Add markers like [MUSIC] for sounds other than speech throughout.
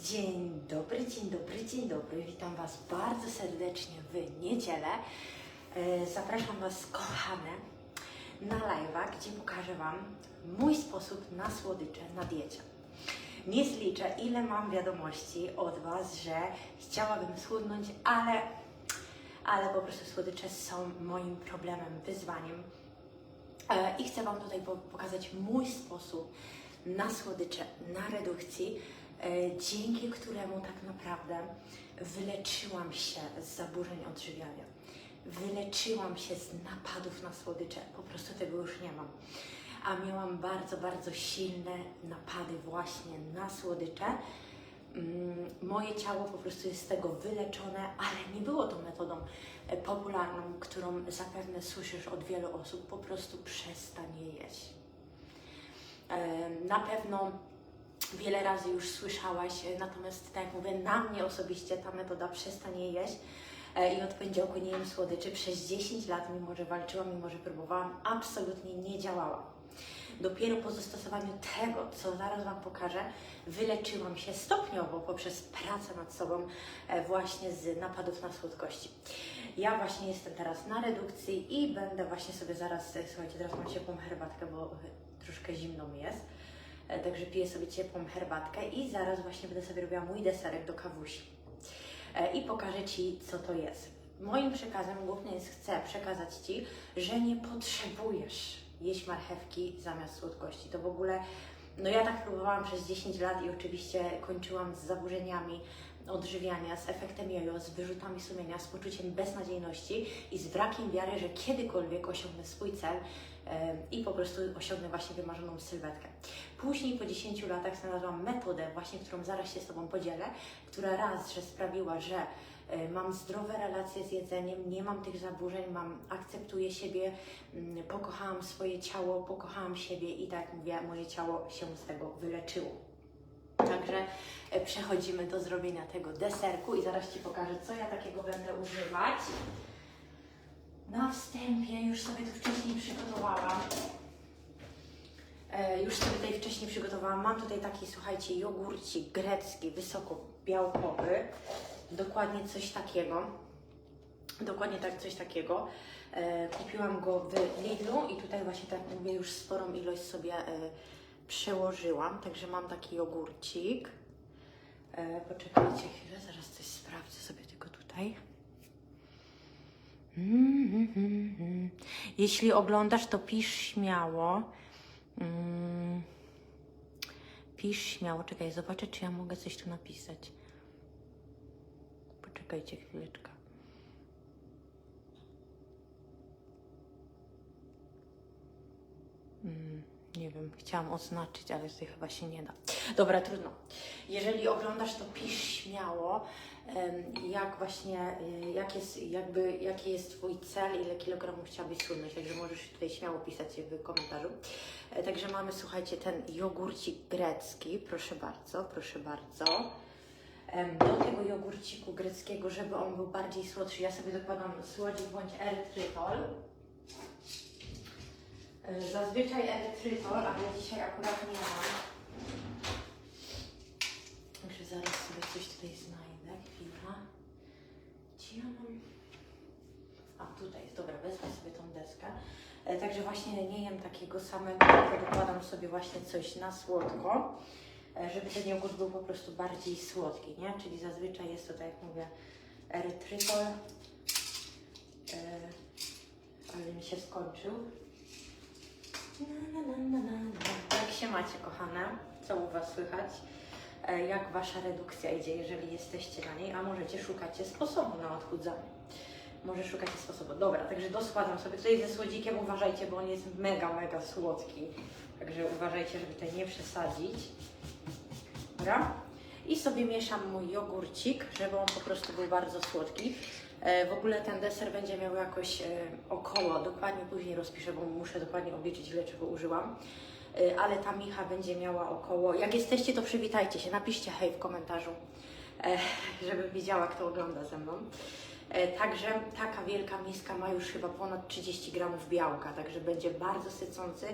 Dzień dobry, dzień dobry, dzień dobry. Witam Was bardzo serdecznie w niedzielę. E, Zapraszam Was, kochane, na live'a, gdzie pokażę Wam mój sposób na słodycze na diecie. Nie zliczę, ile mam wiadomości od Was, że chciałabym schudnąć, ale, ale po prostu słodycze są moim problemem, wyzwaniem. E, I chcę Wam tutaj po- pokazać mój sposób na słodycze, na redukcji, dzięki któremu tak naprawdę wyleczyłam się z zaburzeń odżywiania. Wyleczyłam się z napadów na słodycze, po prostu tego już nie mam. A miałam bardzo, bardzo silne napady właśnie na słodycze. Mm, Moje ciało po prostu jest z tego wyleczone, ale nie było to metodą e, popularną, którą zapewne słyszysz od wielu osób. Po prostu przestań je jeść. E, Na pewno wiele razy już słyszałaś, e, natomiast tak jak mówię, na mnie osobiście ta metoda przestań je jeść e, i od poniedziałku nie jem słodyczy przez 10 lat, mimo że walczyłam, mimo że próbowałam, absolutnie nie działała. Dopiero po zastosowaniu tego, co zaraz Wam pokażę, wyleczyłam się stopniowo poprzez pracę nad sobą e, właśnie z napadów na słodkości. Ja właśnie jestem teraz na redukcji i będę właśnie sobie zaraz, słuchajcie, teraz mam ciepłą herbatkę, bo troszkę zimno mi jest. E, Także piję sobie ciepłą herbatkę i zaraz właśnie będę sobie robiła mój deserek do kawusi. E, I pokażę Ci, co to jest. Moim przekazem głównym jest, chcę przekazać Ci, że nie potrzebujesz jeść marchewki zamiast słodkości. To w ogóle, no ja tak próbowałam przez 10 lat i oczywiście kończyłam z zaburzeniami odżywiania, z efektem jojo, z wyrzutami sumienia, z poczuciem beznadziejności i z brakiem wiary, że kiedykolwiek osiągnę swój cel i po prostu osiągnę właśnie wymarzoną sylwetkę. Później po 10 latach znalazłam metodę, właśnie którą zaraz się z Tobą podzielę, która raz, że sprawiła, że e, mam zdrowe relacje z jedzeniem, nie mam tych zaburzeń, mam, akceptuję siebie, mm, pokochałam swoje ciało, pokochałam siebie i tak jak mówię, moje ciało się z tego wyleczyło. Także e, przechodzimy do zrobienia tego deserku i zaraz Ci pokażę, co ja takiego będę używać. Na wstępie już sobie tu wcześniej przygotowałam. E, już sobie tutaj wcześniej przygotowałam. Mam tutaj taki, słuchajcie, jogurcik grecki, wysoko białkowy. Dokładnie coś takiego. Dokładnie tak, coś takiego. E, kupiłam go w Lidlu i tutaj właśnie tak mówię, już sporą ilość sobie przełożyłam. Także mam taki jogurcik. E, poczekajcie chwilę, zaraz coś sprawdzę sobie tylko tutaj. Mm, mm, mm. Jeśli oglądasz, to pisz śmiało. Mm. Pisz śmiało. Czekaj, zobaczę, czy ja mogę coś tu napisać. Poczekajcie chwileczkę. Mm, chciałam oznaczyć, ale tutaj chyba się nie da. Dobra, trudno. Jeżeli oglądasz, to pisz śmiało, jak właśnie, y, jak jest, jakby, jaki jest Twój cel, ile kilogramów chciałabyś schudnąć. Także możesz tutaj śmiało pisać w komentarzu. E, Także mamy, słuchajcie, ten jogurcik grecki. Proszę bardzo, proszę bardzo. Do tego jogurciku greckiego, żeby on był bardziej słodszy, ja sobie dokładam słodzik bądź erytrytol. E, Zazwyczaj erytrytol, ale dzisiaj akurat nie mam. Także zaraz sobie coś tutaj znajdę. Chwila. Gdzie ja mam? A tutaj jest, dobra, wezmę sobie tą deskę. E, Także właśnie nie jem takiego samego, tylko dokładam sobie właśnie coś na słodko, e, żeby ten jogurt był po prostu bardziej słodki, nie? Czyli zazwyczaj jest to, tak jak mówię, erytrytol, ale mi się skończył. Na, na, na, na, na, na. Jak się macie, kochane? Co u Was słychać? E, Jak Wasza redukcja idzie, jeżeli jesteście na niej, a możecie szukacie sposobu na odchudzanie. Może szukacie sposobu. Dobra, także doskładam sobie tutaj ze słodzikiem, uważajcie, bo on jest mega, mega słodki. Także uważajcie, żeby tutaj nie przesadzić. Dobra? I sobie mieszam mój jogurcik, żeby on po prostu był bardzo słodki. E, W ogóle ten deser będzie miał jakoś e, około, dokładnie później rozpiszę, bo muszę dokładnie obliczyć ile czego użyłam. E, Ale ta micha będzie miała około, jak jesteście to przywitajcie się, napiszcie hej w komentarzu, żebym wiedziała kto ogląda ze mną. Także taka wielka miska ma już chyba ponad 30 gramów białka, także będzie bardzo sycący.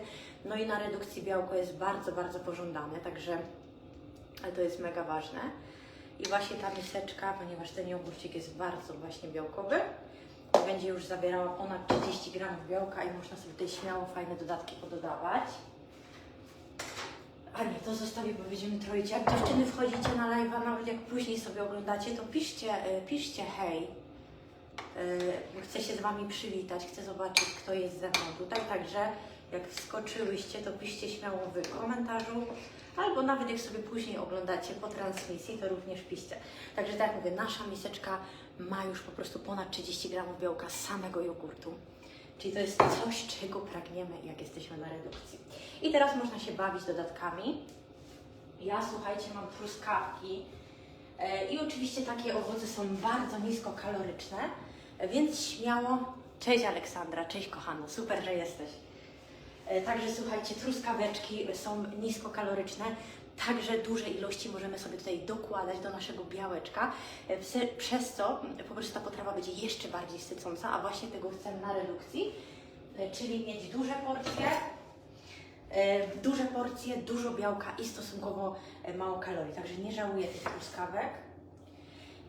No i na redukcji białko jest bardzo, bardzo pożądane, także to jest mega ważne. I właśnie ta miseczka, ponieważ ten jogurcik jest bardzo właśnie białkowy, będzie już zawierała ponad 30 gramów białka i można sobie tutaj śmiało fajne dodatki pododawać. A nie, to zostawię, bo będziemy troić. Jak dziewczyny wchodzicie na live'a, nawet jak później sobie oglądacie, to piszcie, y, piszcie hej. Y, Chcę się z Wami przywitać, chcę zobaczyć, kto jest ze mną tutaj. Także jak wskoczyłyście, to piszcie śmiało w komentarzu, albo nawet jak sobie później oglądacie po transmisji, to również piszcie. Także tak jak mówię, nasza miseczka ma już po prostu ponad 30 gramów białka samego jogurtu. Czyli to jest coś, czego pragniemy, jak jesteśmy na redukcji. I teraz można się bawić dodatkami. Ja, słuchajcie, mam truskawki e, i oczywiście takie owoce są bardzo niskokaloryczne, więc śmiało. Cześć Aleksandra, cześć kochana, super, że jesteś. E, Także słuchajcie, truskaweczki są niskokaloryczne, także duże ilości możemy sobie tutaj dokładać do naszego białeczka, e, przez co mm, po prostu ta potrawa będzie jeszcze bardziej sycąca, a właśnie tego chcemy na redukcji, e, czyli mieć duże porcje, duże porcje, dużo białka i stosunkowo mało kalorii, także nie żałuję tych truskawek.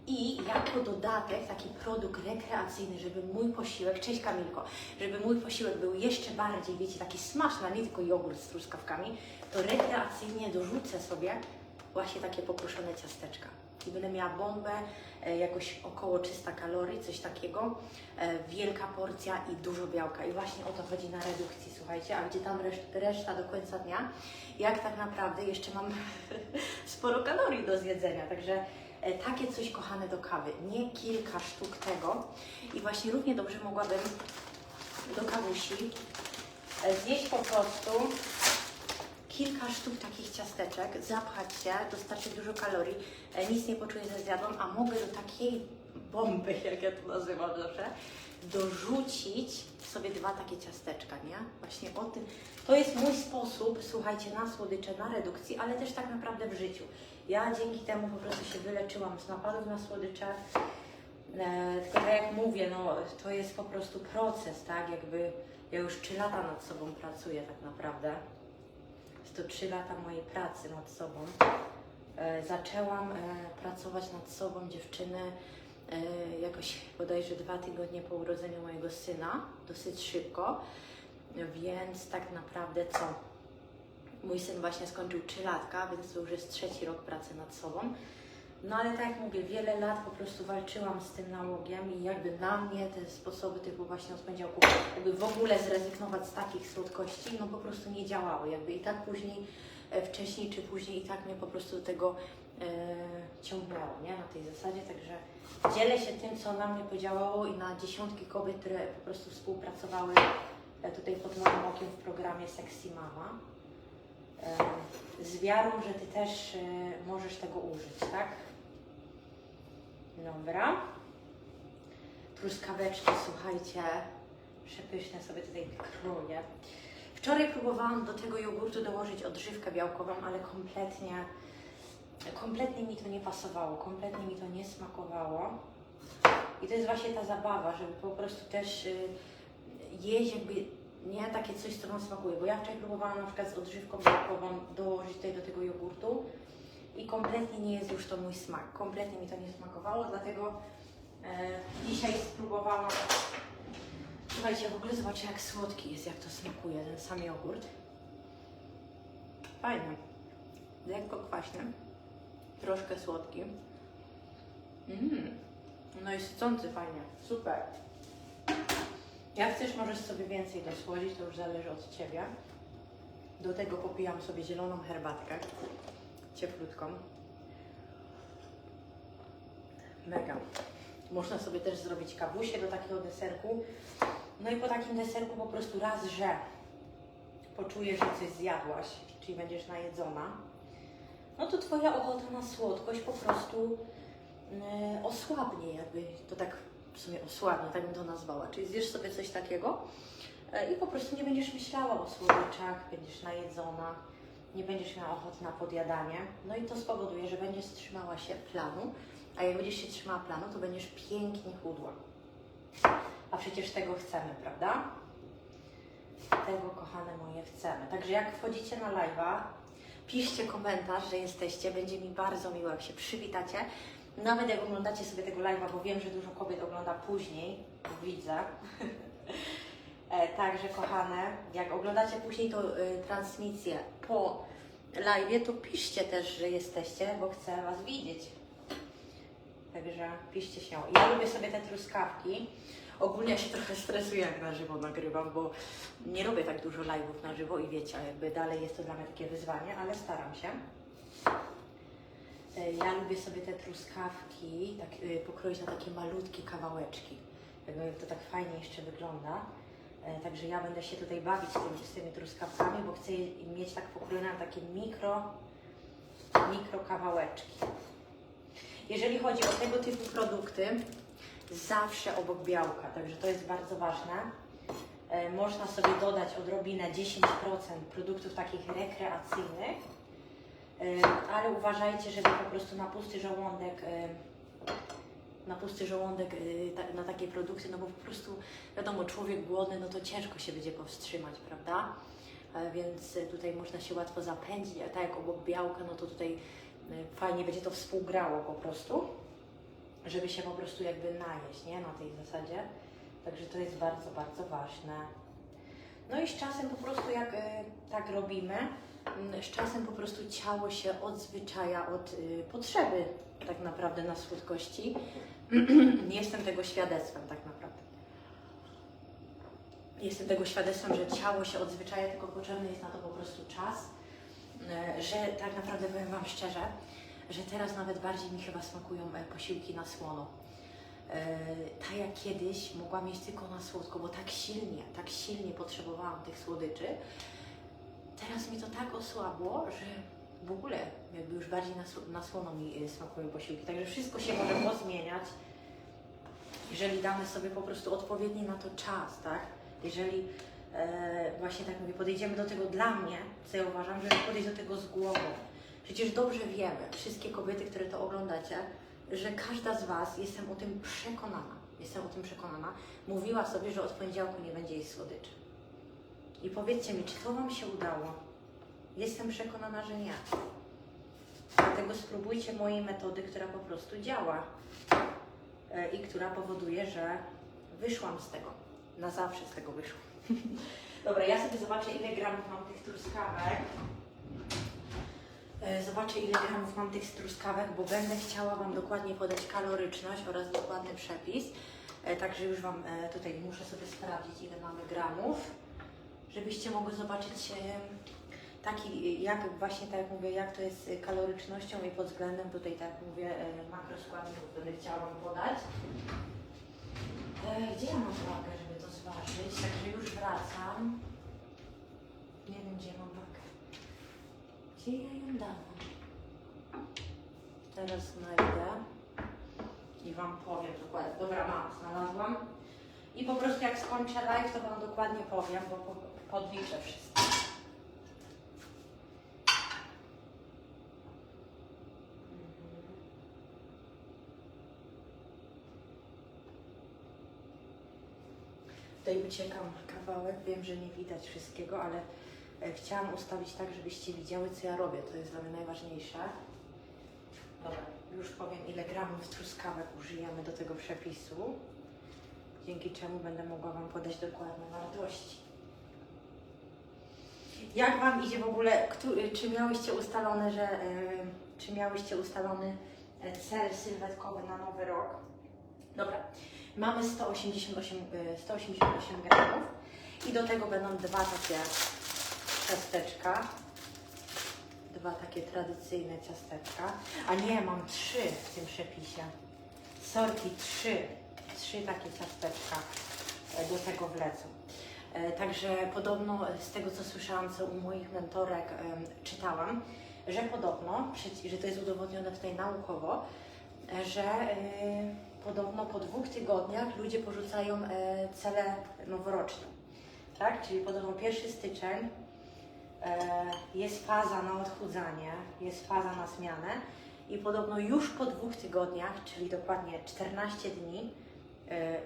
I jako dodatek, taki produkt rekreacyjny, żeby mój posiłek, cześć Kamilko, żeby mój posiłek był jeszcze bardziej, wiecie, taki smaczny, a nie tylko jogurt z truskawkami, to rekreacyjnie dorzucę sobie właśnie takie pokruszone ciasteczka. I będę miała bombę, e, jakoś około 300 kalorii, coś takiego, e, wielka porcja i dużo białka. I właśnie o to chodzi na redukcji, słuchajcie, a gdzie tam reszt- reszta do końca dnia, jak tak naprawdę jeszcze mam [LAUGHS] sporo kalorii do zjedzenia, także takie coś kochane do kawy, nie kilka sztuk tego. I właśnie równie dobrze mogłabym do kawusi e, zjeść po prostu kilka sztuk takich ciasteczek, zapchać się, dostarczyć dużo kalorii, e, nic nie poczuję, że zjadłam, a mogę do takiej bomby, [LAUGHS] jak ja to nazywam zawsze, dorzucić sobie dwa takie ciasteczka, nie? Właśnie o tym. To jest mój sposób, słuchajcie, na słodycze, na redukcji, ale też tak naprawdę w życiu. Ja dzięki temu po prostu się wyleczyłam z napadów na słodycze. E, tylko tak jak mówię, no to jest po prostu proces, tak? Jakby ja już 3 lata nad sobą pracuję tak naprawdę. Jest to 3 lata mojej pracy nad sobą. E, zaczęłam e, pracować nad sobą dziewczyny e, jakoś bodajże dwa tygodnie po urodzeniu mojego syna, dosyć szybko, więc tak naprawdę co? Mój syn właśnie skończył 3 latka, więc to już jest trzeci rok pracy nad sobą. No ale tak jak mówię, wiele lat po prostu walczyłam z tym nałogiem i jakby na mnie te sposoby typu właśnie od poniedziałku, jakby w ogóle zrezygnować z takich słodkości, no po prostu nie działały. Jakby i tak później, e, wcześniej czy później i tak mnie po prostu do tego e, ciągnęło, nie? Na tej zasadzie, także dzielę się tym, co na mnie podziałało i na dziesiątki kobiet, które po prostu współpracowały e, tutaj pod moim okiem w programie Sexy Mama. E, z wiarą, że Ty też e, możesz tego użyć, tak? Dobra. Truskaweczki, słuchajcie, przepyszne sobie tutaj kroję. Wczoraj próbowałam do tego jogurtu dołożyć odżywkę białkową, ale kompletnie, kompletnie mi to nie pasowało, kompletnie mi to nie smakowało. I to jest właśnie ta zabawa, żeby po prostu też y, jeść jakby nie takie coś, co Wam smakuje. Bo ja wczoraj próbowałam na przykład z odżywką białkową dołożyć tutaj do tego jogurtu i kompletnie nie jest już to mój smak. Kompletnie mi to nie smakowało, dlatego e, dzisiaj spróbowałam. Słuchajcie, w ogóle zobaczę jak słodki jest, jak to smakuje, ten sam jogurt. Fajny. Lekko kwaśny. Troszkę słodki. Mmm. No i sycący fajnie. Super. Jak chcesz, możesz sobie więcej dosłodzić, to już zależy od Ciebie. Do tego popijam sobie zieloną herbatkę, cieplutką. Mega. Można sobie też zrobić kawusie do takiego deserku. No i po takim deserku po prostu raz, że poczujesz, że coś zjadłaś, czyli będziesz najedzona, no to Twoja ochota na słodkość po prostu e, osłabnie, jakby to tak w sumie osłabnie, tak bym to nazwała. Czyli zjesz sobie coś takiego e, i po prostu nie będziesz myślała o słodyczach, będziesz najedzona, nie będziesz miała ochoty na podjadanie. No i to spowoduje, że będziesz trzymała się planu, a jak będziesz się trzymała planu, to będziesz pięknie chudła. A przecież tego chcemy, prawda? Tego, kochane moje, chcemy. Także jak wchodzicie na live'a, Piszcie komentarz, że jesteście. Będzie mi bardzo miło, jak się przywitacie. Nawet jak oglądacie sobie tego live'a, bo wiem, że dużo kobiet ogląda później, widzę. [LAUGHS] E, Także kochane, jak oglądacie później tą y, transmisję po live, to piszcie też, że jesteście, bo chcę Was widzieć. Także piszcie się. Ja lubię sobie te truskawki. Ogólnie się trochę stresuję, jak na żywo nagrywam, bo nie robię tak dużo live'ów na żywo i wiecie, jakby dalej jest to dla mnie takie wyzwanie, ale staram się. E, Ja lubię sobie te truskawki tak, y, pokroić na takie malutkie kawałeczki. To tak fajnie jeszcze wygląda. E, Także ja będę się tutaj bawić z tymi, z tymi truskawkami, bo chcę mieć tak pokrojone na takie mikro, mikro kawałeczki. Jeżeli chodzi o tego typu produkty, zawsze obok białka, także to jest bardzo ważne. E, Można sobie dodać odrobinę 10% produktów takich rekreacyjnych, ale uważajcie, żeby po prostu na pusty żołądek, e, na pusty żołądek e, na takie produkty, no bo po prostu wiadomo, człowiek głodny, no to ciężko się będzie powstrzymać, prawda? E, Więc e, tutaj można się łatwo zapędzić, a tak jak obok białka, no to tutaj e, fajnie będzie to współgrało po prostu, żeby się po prostu jakby najeść, nie? Na tej zasadzie. Także to jest bardzo, bardzo ważne. No i z czasem po prostu jak e, tak robimy, z czasem po prostu ciało się odzwyczaja od y, potrzeby tak naprawdę na słodkości. [CLEARS THROAT] Jestem tego świadectwem tak naprawdę. Jestem tego świadectwem, że ciało się odzwyczaja, tylko potrzebny jest na to po prostu czas. E, Że tak naprawdę powiem Wam szczerze, że teraz nawet bardziej mi chyba smakują e, posiłki na słono. E, Tak jak kiedyś mogłam mieć tylko na słodko, bo tak silnie, tak silnie potrzebowałam tych słodyczy. Teraz mi to tak osłabło, że w ogóle jakby już bardziej na, sł- na słono mi e, smakują posiłki. Także wszystko się może pozmieniać, jeżeli damy sobie po prostu odpowiedni na to czas, tak? Jeżeli e, właśnie tak mówię, podejdziemy do tego dla mnie, co ja uważam, żeby podejść do tego z głową. Przecież dobrze wiemy, wszystkie kobiety, które to oglądacie, że każda z Was, jestem o tym przekonana, jestem o tym przekonana, mówiła sobie, że od poniedziałku nie będzie jej słodyczy. I powiedzcie mi, czy to Wam się udało? Jestem przekonana, że nie. Dlatego spróbujcie mojej metody, która po prostu działa e, i która powoduje, że wyszłam z tego. Na zawsze z tego wyszłam. [LAUGHS] Dobra, ja sobie zobaczę, ile gramów mam tych truskawek. E, Zobaczę, ile gramów mam tych truskawek, bo będę chciała Wam dokładnie podać kaloryczność oraz dokładny przepis. E, Także już Wam tutaj muszę sobie sprawdzić, ile mamy gramów, żebyście mogli zobaczyć taki, jak właśnie tak jak mówię, jak to jest z kalorycznością i pod względem tutaj, tak jak mówię, e, makroskładników będę chciała Wam podać. E, Gdzie ja mam wagę, żeby to zważyć? Także już wracam. Nie wiem, gdzie mam wagę. Gdzie ja ją dałam? Teraz znajdę i Wam powiem dokładnie. Dobra, mam, znalazłam. I po prostu jak skończę live, to Wam dokładnie powiem, bo po- podliczę wszystko. Mhm. Tutaj uciekam kawałek, wiem, że nie widać wszystkiego, ale e, chciałam ustawić tak, żebyście widziały, co ja robię. To jest dla mnie najważniejsze. Dobra, już powiem, ile gramów truskawek użyjemy do tego przepisu, dzięki czemu będę mogła Wam podać dokładne wartości. Jak Wam idzie w ogóle, któ- czy miałyście ustalone, że, e, czy miałyście ustalony e, cel sylwetkowy na nowy rok? Dobra, mamy 188, e, 188 gramów i do tego będą dwa takie ciasteczka. Dwa takie tradycyjne ciasteczka. A nie, mam trzy w tym przepisie. Sorki, trzy. Trzy takie ciasteczka e, do tego wlecą. E, Także podobno z tego, co słyszałam, co u moich mentorek czytałam, że podobno, że to jest udowodnione tutaj naukowo, e, że e, podobno po dwóch tygodniach ludzie porzucają e, cele noworoczne. Tak? Czyli podobno 1 styczeń e, jest faza na odchudzanie, jest faza na zmianę i podobno już po dwóch tygodniach, czyli dokładnie 14 dni, e,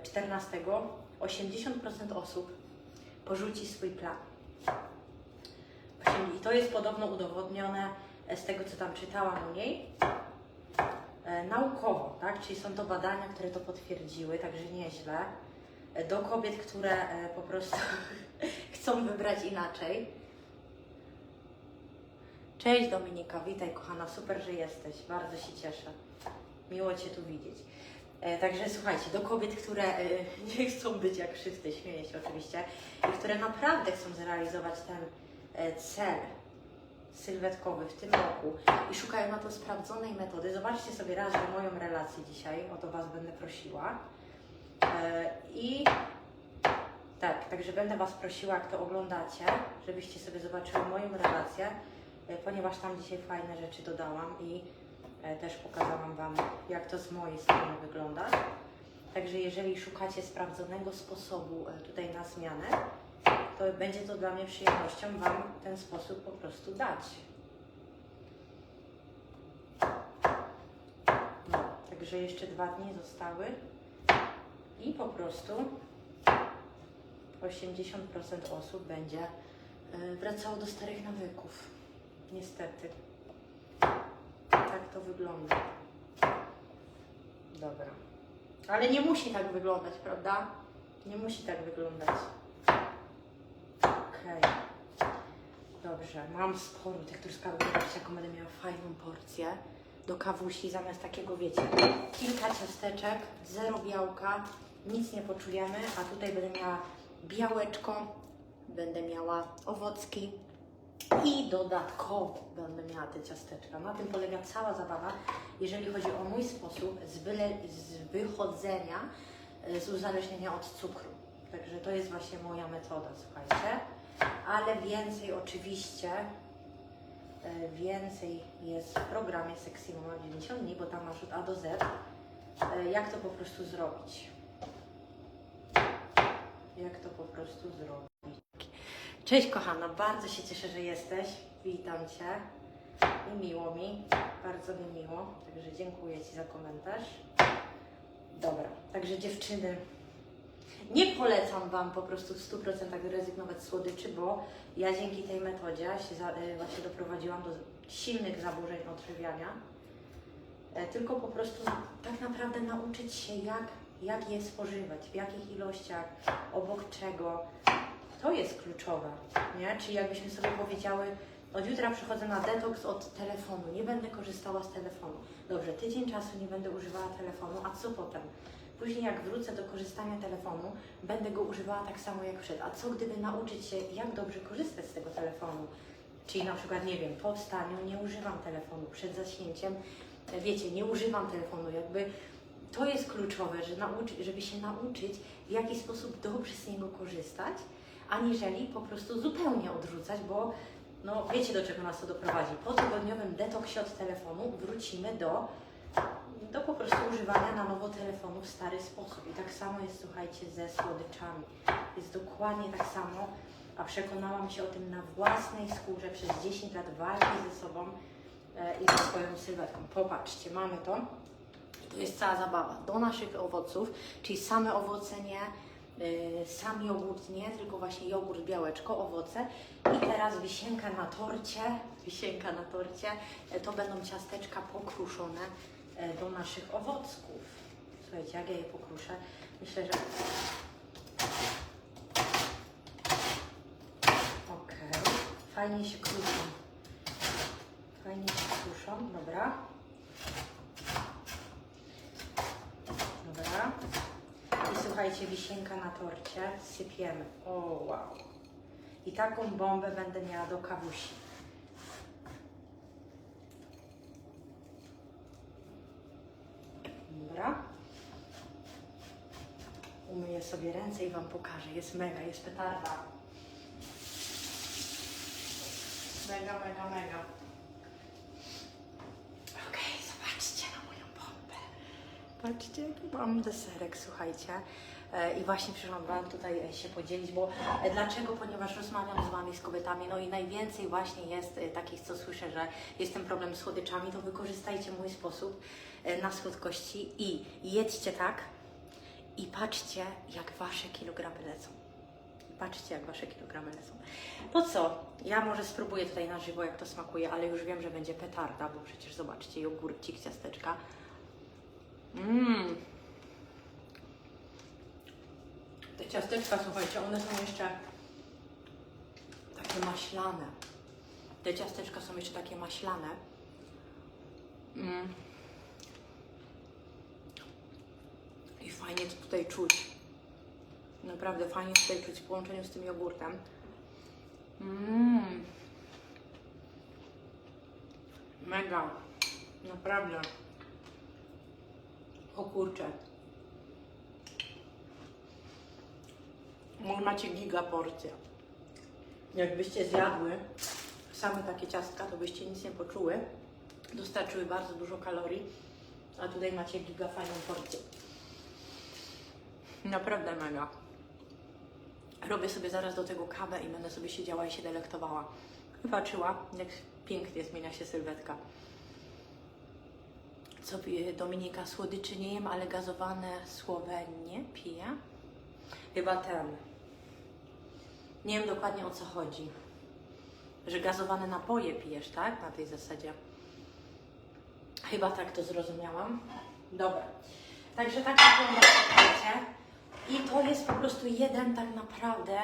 14, 80% osób porzuci swój plan. 80%. Czyli to jest podobno udowodnione z tego, co tam czytałam u niej, e, naukowo, tak? Czyli są to badania, które to potwierdziły, także nieźle. E, Do kobiet, które e, po prostu [LAUGHS] chcą wybrać inaczej. Cześć Dominika, witaj kochana, super, że jesteś, bardzo się cieszę. Miło Cię tu widzieć. E, także słuchajcie, do kobiet, które e, [LAUGHS] nie chcą być jak wszyscy, śmieję się oczywiście, i które naprawdę chcą zrealizować ten e, cel sylwetkowy w tym roku i szukają na to sprawdzonej metody. Zobaczcie sobie raz że moją relację dzisiaj, o to Was będę prosiła. I tak, także będę Was prosiła, jak to oglądacie, żebyście sobie zobaczyły moją relację, ponieważ tam dzisiaj fajne rzeczy dodałam i też pokazałam Wam, jak to z mojej strony wygląda. Także jeżeli szukacie sprawdzonego sposobu e, tutaj na zmianę, to będzie to dla mnie przyjemnością Wam ten sposób po prostu dać. No, także jeszcze dwa dni zostały i po prostu 80% osób będzie e, wracało do starych nawyków. Niestety. To wygląda. Dobra. Ale nie musi tak wyglądać, prawda? Nie musi tak wyglądać. Okej. Dobrze, mam sporo tych truskawek. Zobaczcie, jaką będę miała fajną porcję do kawusi zamiast takiego, wiecie, kilka ciasteczek, zero białka, nic nie poczujemy, a tutaj będę miała białeczko, będę miała owocki i dodatkowo będę miała te ciasteczka. Na tym polega cała zabawa, jeżeli chodzi o mój sposób z, byle, z wychodzenia e, z uzależnienia od cukru. Także to jest właśnie moja metoda, słuchajcie. Ale więcej oczywiście, e, więcej jest w programie Sexy Mama 90 dni, bo tam masz od A do Z, e, jak to po prostu zrobić. Jak to po prostu zrobić. Cześć kochana, bardzo się cieszę, że jesteś. Witam Cię i miło mi, bardzo mi miło, także dziękuję Ci za komentarz. Dobra, także dziewczyny, nie polecam Wam po prostu w 100% rezygnować z słodyczy, bo ja dzięki tej metodzie się za, y, właśnie doprowadziłam do silnych zaburzeń odżywiania. E, Tylko po prostu tak naprawdę nauczyć się, jak, jak je spożywać, w jakich ilościach, obok czego. To jest kluczowe, nie? Czyli jakbyśmy sobie powiedziały, od jutra przychodzę na detoks od telefonu, nie będę korzystała z telefonu. Dobrze, tydzień czasu nie będę używała telefonu, a co potem? Później jak wrócę do korzystania telefonu, będę go używała tak samo jak przed. A co gdyby nauczyć się, jak dobrze korzystać z tego telefonu? Czyli na przykład, nie wiem, po wstaniu nie używam telefonu, przed zaśnięciem, wiecie, nie używam telefonu, jakby to jest kluczowe, że żeby się nauczyć, w jaki sposób dobrze z niego korzystać, aniżeli po prostu zupełnie odrzucać, bo no wiecie do czego nas to doprowadzi. Po tygodniowym detoksie od telefonu wrócimy do, do po prostu używania na nowo telefonu w stary sposób. I tak samo jest, słuchajcie, ze słodyczami. Jest dokładnie tak samo, a przekonałam się o tym na własnej skórze przez 10 lat walki ze sobą e, i ze swoją sylwetką. Popatrzcie, mamy to. I to jest cała zabawa. Do naszych owoców, czyli same owoce nie, sam jogurt nie, tylko właśnie jogurt, białeczko, owoce. I teraz wisienka na torcie, wisienka na torcie, e, to będą ciasteczka pokruszone e, do naszych owocków. Słuchajcie, jak ja je pokruszę, myślę, że... Okej, fajnie się kruszą. Fajnie się kruszą. Dobra. I słuchajcie, wisienka na torcie sypiemy. O, wow. I taką bombę będę miała do kawusi. Dobra. Umyję sobie ręce i Wam pokażę. Jest mega, jest petarda. Mega, mega, mega. Okej, zobaczcie na moją bombę. Patrzcie, jaki mam deserek, słuchajcie. E, I właśnie przyszłam Wam tutaj e, się podzielić, bo e, dlaczego? Ponieważ rozmawiam z Wami, z kobietami, no i najwięcej właśnie jest takich, co słyszę, że jest ten problem z słodyczami, to wykorzystajcie mój sposób na słodkości i jedźcie tak i patrzcie, jak Wasze kilogramy lecą. Patrzcie, jak wasze kilogramy lecą. To co? Ja może spróbuję tutaj na żywo, jak to smakuje, ale już wiem, że będzie petarda, bo przecież zobaczcie, jogurcik, ciasteczka. Mmm. Te ciasteczka, słuchajcie, one są jeszcze takie maślane. Te ciasteczka są jeszcze takie maślane. Mm. I fajnie to tutaj czuć. Naprawdę fajnie tutaj czuć w połączeniu z tym jogurtem. Mmm. Mega. Naprawdę. O kurczę. Macie giga porcję. Jakbyście zjadły same takie ciastka, to byście nic nie poczuły. Dostarczyły bardzo dużo kalorii, a tutaj macie giga fajną porcję. Naprawdę mega. Robię sobie zaraz do tego kawę i będę sobie siedziała i się delektowała. Patrzyła, jak pięknie zmienia się sylwetka. Co pije Dominika? Słodyczy nie jem, ale gazowane słowe nie piję. Chyba ten. Nie wiem dokładnie o co chodzi. Że gazowane napoje pijesz, tak? Na tej zasadzie. Chyba tak to zrozumiałam. Dobra. Także tak wygląda. I to jest po prostu jeden tak naprawdę,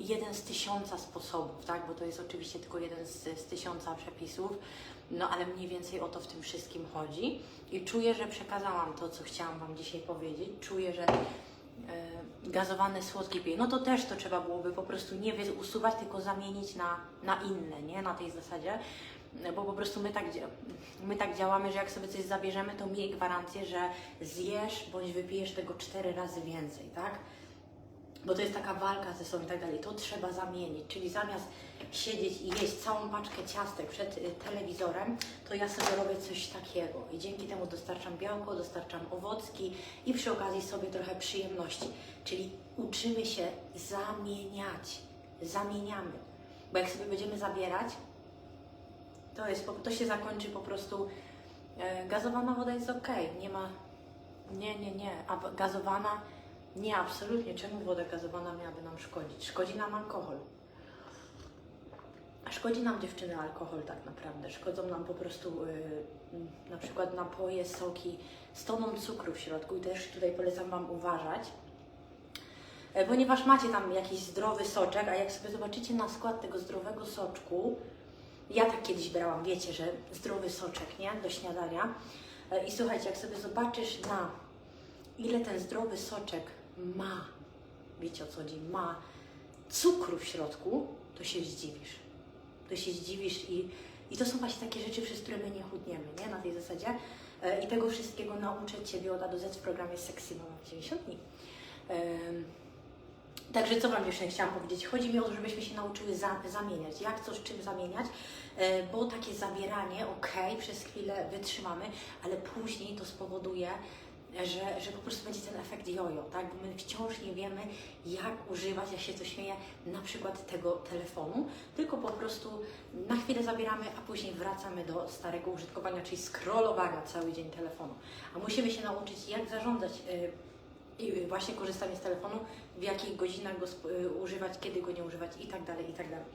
jeden z tysiąca sposobów, tak? Bo to jest oczywiście tylko jeden z, z tysiąca przepisów, no ale mniej więcej o to w tym wszystkim chodzi. I czuję, że przekazałam to, co chciałam Wam dzisiaj powiedzieć. Czuję, że e, gazowane słodkie piję. No to też to trzeba byłoby po prostu nie usuwać, tylko zamienić na, na inne, nie? Na tej zasadzie. Bo po prostu my tak, my tak działamy, że jak sobie coś zabierzemy, to miej gwarancję, że zjesz bądź wypijesz tego cztery razy więcej, tak? Bo to jest taka walka ze sobą i tak dalej. To trzeba zamienić, czyli zamiast siedzieć i jeść całą paczkę ciastek przed y, telewizorem, to ja sobie robię coś takiego i dzięki temu dostarczam białko, dostarczam owocki i przy okazji sobie trochę przyjemności. Czyli uczymy się zamieniać, zamieniamy. Bo jak sobie będziemy zabierać, to, jest, to się zakończy po prostu. E, gazowana woda jest ok, nie ma. Nie, nie, nie. A gazowana. Nie, absolutnie. Czemu woda gazowana miałaby nam szkodzić? Szkodzi nam alkohol. Szkodzi nam dziewczyny alkohol tak naprawdę. Szkodzą nam po prostu y, y, na przykład napoje, soki z toną cukru w środku i też tutaj polecam Wam uważać. E, Ponieważ macie tam jakiś zdrowy soczek, a jak sobie zobaczycie na skład tego zdrowego soczku, ja tak kiedyś brałam, wiecie, że zdrowy soczek, nie? Do śniadania. E, I słuchajcie, jak sobie zobaczysz na ile ten zdrowy soczek ma, wiecie o co chodzi, ma cukru w środku, to się zdziwisz. To się zdziwisz i, i to są właśnie takie rzeczy, przez które my nie chudniemy, nie? Na tej zasadzie. E, I tego wszystkiego nauczę Ciebie od A do Z w programie Sexy Mama w 90 dni. Także co Wam jeszcze chciałam powiedzieć? Chodzi mi o to, żebyśmy się nauczyły za, zamieniać. Jak co z czym zamieniać, e, bo takie zabieranie, ok, przez chwilę wytrzymamy, ale później to spowoduje, że, że po prostu będzie ten efekt jojo, tak? Bo my wciąż nie wiemy, jak używać, ja się to śmieję, na przykład tego telefonu, tylko po prostu na chwilę zabieramy, a później wracamy do starego użytkowania, czyli scrollowania cały dzień telefonu. A musimy się nauczyć, jak zarządzać i właśnie korzystanie z telefonu, w jakich godzinach go y, używać, kiedy go nie używać i tak dalej, i tak dalej.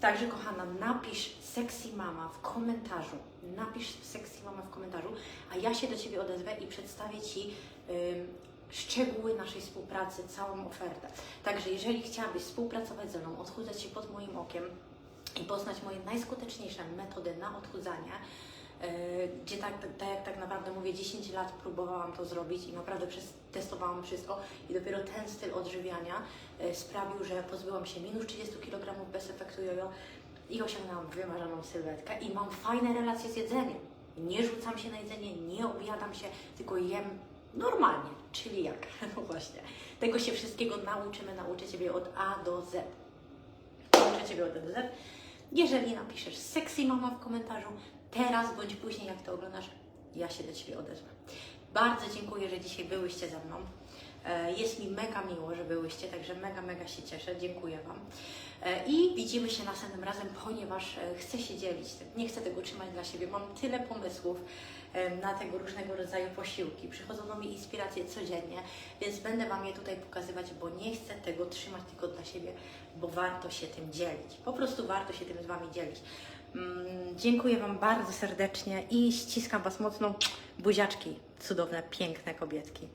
Także kochana, napisz sexy mama w komentarzu, napisz sexy mama w komentarzu, a ja się do Ciebie odezwę i przedstawię Ci ym, szczegóły naszej współpracy, całą ofertę. Także jeżeli chciałabyś współpracować ze mną, odchudzać się pod moim okiem i poznać moje najskuteczniejsze metody na odchudzanie, gdzie tak, tak jak tak naprawdę mówię, 10 lat próbowałam to zrobić i naprawdę przez, testowałam wszystko i dopiero ten styl odżywiania yy, sprawił, że pozbyłam się minus 30 kg bez efektu jojo i osiągnęłam wymarzoną sylwetkę i mam fajne relacje z jedzeniem. Nie rzucam się na jedzenie, nie objadam się, tylko jem normalnie, czyli jak? [LAUGHS] No właśnie. Tego się wszystkiego nauczymy, nauczę Ciebie od A do Z. Nauczę Ciebie od A do Z. Jeżeli napiszesz sexy mama w komentarzu, teraz bądź później, jak to oglądasz, ja się do Ciebie odezwę. Bardzo dziękuję, że dzisiaj byłyście ze mną. E, Jest mi mega miło, że byłyście, także mega, mega się cieszę. Dziękuję Wam. E, I widzimy się następnym razem, ponieważ e, chcę się dzielić. tym. Nie chcę tego trzymać dla siebie. Mam tyle pomysłów na tego różnego rodzaju posiłki. Przychodzą do mnie inspiracje codziennie, więc będę Wam je tutaj pokazywać, bo nie chcę tego trzymać tylko dla siebie, bo warto się tym dzielić. Po prostu warto się tym z Wami dzielić. Mm, Dziękuję Wam bardzo serdecznie i ściskam Was mocno. Buziaczki, cudowne, piękne kobietki.